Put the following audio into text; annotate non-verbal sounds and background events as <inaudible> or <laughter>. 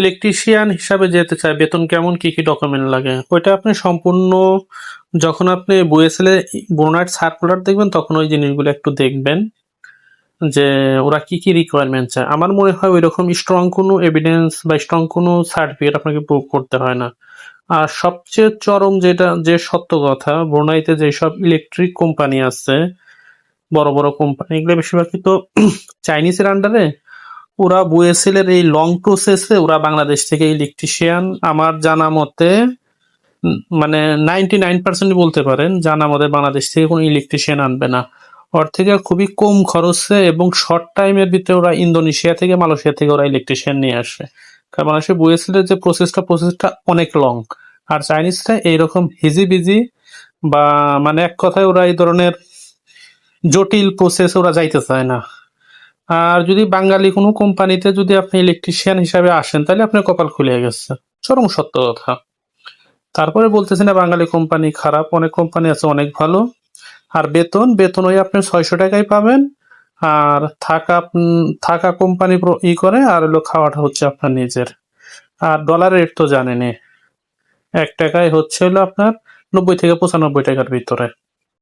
Electrician হিসাবে যেতে চায়, বেতন কেমন, কি কি ডকুমেন্ট লাগে? ওইটা আপনি সম্পূর্ণ, যখন আপনি বুয়েসেলে বোনাট সার্কুলার দেখবেন, তখন ওই জিনিসগুলো একটু দেখবেন, যে ওরা কি কি রিকোয়ারমেন্ট চায়। আমার মনে হয় ওই রকম স্ট্রং কোনো এভিডেন্স বা স্ট্রং কোনো সার্টিফিকেট আপনাকে প্রুভ করতে হয় না। আর সবচেয়ে চরম যেটা, যে সত্য কথা ব্রুনাইতে যেসব ইলেকট্রিক কোম্পানি আছে, বড় বড় কোম্পানি এগুলো বেশিরভাগই তো <clears throat> চাইনিজের আন্ডারে ওরা বুয়েসেলের এই লং প্রসেসে ওরা বাংলাদেশ থেকে ইলেকট্রিশিয়ান আমার জানা মতে মানে নাইনটি নাইন পার্সেন্ট বলতে পারেন, জানা মতে বাংলাদেশ থেকে কোনো ইলেকট্রিশিয়ান আনবে না। ওর থেকে খুবই কম খরচে এবং শর্ট টাইমের ভিতরে ওরা ইন্দোনেশিয়া থেকে, মালয়েশিয়া থেকে ওরা ইলেকট্রিশিয়ান নিয়ে আসে। কারণ বাংলাদেশে বুয়েসেলের যে প্রসেসটা প্রসেসটা অনেক লং আর চাইনিজটা এইরকম হিজি বিজি বা মানে এক কথায় ওরা এই ধরনের জটিল প্রসেস ওরা যাইতে চায় না। আর যদি বাঙালি কোনো কোম্পানিতে যদি আপনি ইলেকট্রিশিয়ান হিসাবে আসেন, তাহলে আপনার কপাল খুলে গেছে। চরম সত্য কথা। তারপরে বলতেছি না, বাঙালি কোম্পানি খারাপ, অনেক কোম্পানি আছে অনেক ভালো। আর বেতন বেতন ওই আপনি ছয়শো টাকায় পাবেন। আর থাকা থাকা কোম্পানি ই করে, আর হলো খাওয়াটা হচ্ছে আপনার নিজের। আর ডলার রেট তো জানেনই। এক টাকায় হচ্ছে হলো আপনার নব্বই থেকে পঁচানব্বই টাকার ভিতরে।